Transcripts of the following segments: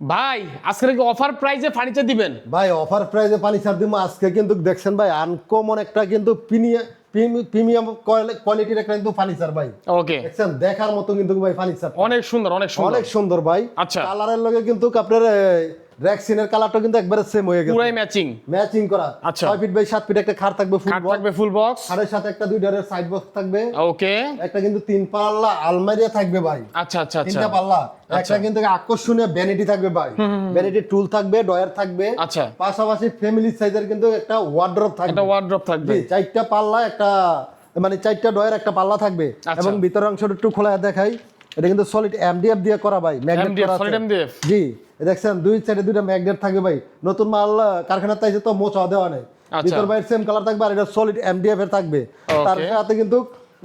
ভাই আজকে কি অফার প্রাইজে ফার্নিচার দিবেন? ভাই অফার প্রাইজে ফার্নিচার দিব আজকে কিন্তু দেখছেন ভাই আনকমন একটা কিন্তু প্রিমিয়াম কোয়ালিটির একটা কিন্তু ফার্নিচার ভাই। ওকে দেখছেন? দেখার মতো কিন্তু ভাই ফার্নিচার অনেক সুন্দর অনেক সুন্দর। অনেক সুন্দর ভাই। আচ্ছা। কালারের লগে কিন্তু আপনার র্যাক্সিনের কালারটা কিন্তু একবারে সেম হয়ে গেছে। পুরাই ম্যাচিং ম্যাচিং করা। আচ্ছা। ছয় ফিট বাই সাত ফিট একটা খাট থাকবে ফুল কাঠ থাকবে ফুল বক্স সাথে একটা দুই ডোরের সাইড বক্স থাকবে। ওকে একটা কিন্তু তিন পাল্লা আলমারিয়া থাকবে ভাই। আচ্ছা আচ্ছা আচ্ছা। তিনটা পাল্লা। একটা কিন্তু আকর্ষণীয় ভ্যানিটি থাকবে ভাই। ভ্যানিটি টুল থাকবে ডয়ার থাকবে। আচ্ছা। পাশাপাশি ফ্যামিলি সাইজের কিন্তু একটা ওয়ার্ড্রপ থাকবে। একটা ওয়ার্ড্রপ থাকবে। চারটা পাল্লা একটা মানে চারটা ডয়ার একটা পাল্লা থাকবে। আচ্ছা। এবং ভিতরের অংশটা একটু খোলা দেখাই। এটা কিন্তু সলিড এমডিএফ দিয়ে করা ভাই ম্যাগনেট করা আছে। solid জি দেখছেন দুই সাইডে দুইটা ম্যাগনেট থাকবে ভাই। নতুন মাল কারখানার তাইছে তো মোচা দেওয়া নেই। আচ্ছা। ভিতর বাইরে সেম কালার থাকবে আর এটা সলিড এমডিএফ এর থাকবে। তার সাথে কিন্তু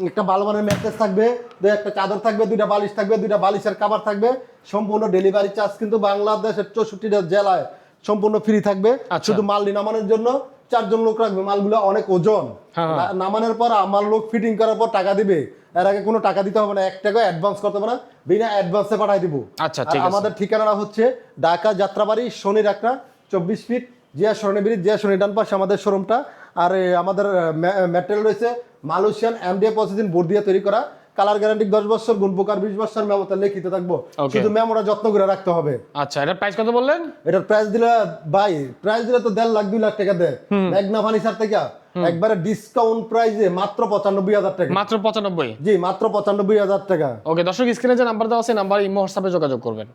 একটা ভালো মানের ম্যাট্রেস থাকবে দুই একটা চাদর থাকবে দুইটা বালিশ থাকবে দুইটা বালিশের কভার থাকবে। সম্পূর্ণ ডেলিভারি চার্জ কিন্তু বাংলাদেশের চৌষট্টিটা জেলায় সম্পূর্ণ ফ্রি থাকবে। আচ্ছা। শুধু মাল নামানোর জন্য চারজন লোক রাখবে মালগুলো অনেক ওজন। হ্যাঁ, নামানোর পর আমার লোক ফিটিং করার পর টাকা দিবে। এর আগে কোনো টাকা দিতে হবে না এক টাকা অ্যাডভান্স করতে হবে না বিনা অ্যাডভান্সে পাঠাই দিব। আচ্ছা, ঠিক আছে। আমাদের ঠিকানাটা হচ্ছে ঢাকা যাত্রাবাড়ি শনি রাখরা চব্বিশ ফিট জিয়া সরণি ব্রিজ জিয়া সরণি ডান পাশে আমাদের শোরুমটা আর আমাদের ম্যাটেরিয়াল রয়েছে মালয়েশিয়ান এমডিএ প্রসেসিং বোর্ড দিয়ে তৈরি করা। কালার গ্যারান্টি দশ বছর গুণ প্রকার বিশ বছর মেমোতে লিখিত থাকব. শুধু মেমোটা যত্ন করে রাখতে হবে। আচ্ছা এটার প্রাইস কত বললেন? এটার প্রাইস দিলে ভাই প্রাইস দিলে তো দেড় লাখ দুই লাখ টাকা দেয়। ম্যাগনা ফার্নিচার থেকে। একবারে ডিসকাউন্ট প্রাইসে মাত্র পঁচানব্বই হাজার টাকা। মাত্র পঁচানব্বই? জি মাত্র পঁচানব্বই হাজার টাকা। ওকে দর্শক স্ক্রিনে যে নাম্বার দেওয়া আছে নাম্বার ইমো হোয়াটসঅ্যাপে যোগাযোগ করবেন।